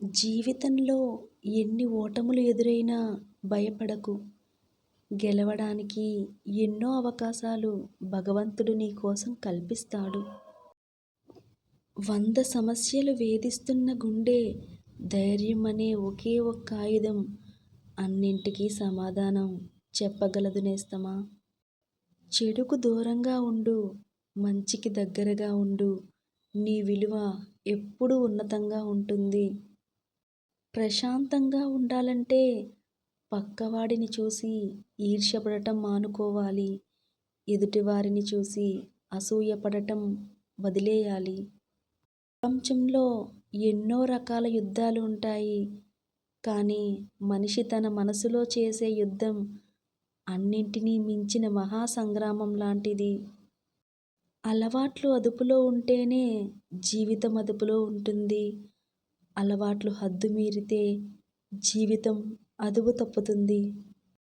జీవితంలో ఎన్ని ఓటములు ఎదురైనా భయపడకు. గెలవడానికి ఎన్నో అవకాశాలు భగవంతుడు నీ కోసం కల్పిస్తాడు. వంద సమస్యలు వేధిస్తున్న గుండె ధైర్యం అనే ఒకే ఒక్క ఆయుధం అన్నింటికీ సమాధానం చెప్పగలదు నేస్తమా! చెడుకు దూరంగా ఉండు. మంచికి దగ్గరగా ఉండు. నీ విలువ ఎప్పుడూ ఉన్నతంగా ఉంటుంది. ప్రశాంతంగా ఉండాలంటే పక్కవాడిని చూసి ఈర్ష్యపడటం మానుకోవాలి. ఎదుటివారిని చూసి అసూయపడటం వదిలేయాలి. ప్రపంచంలో ఎన్నో రకాల యుద్ధాలు ఉంటాయి. కానీ మనిషి తన మనసులో చేసే యుద్ధం అన్నింటినీ మించిన మహా సంగ్రామం లాంటిది. అలవాట్లు అదుపులో ఉంటేనే జీవితం అదుపులో ఉంటుంది. అలవాట్లు హద్దు మీరితే జీవితం అదుపు తప్పుతుంది.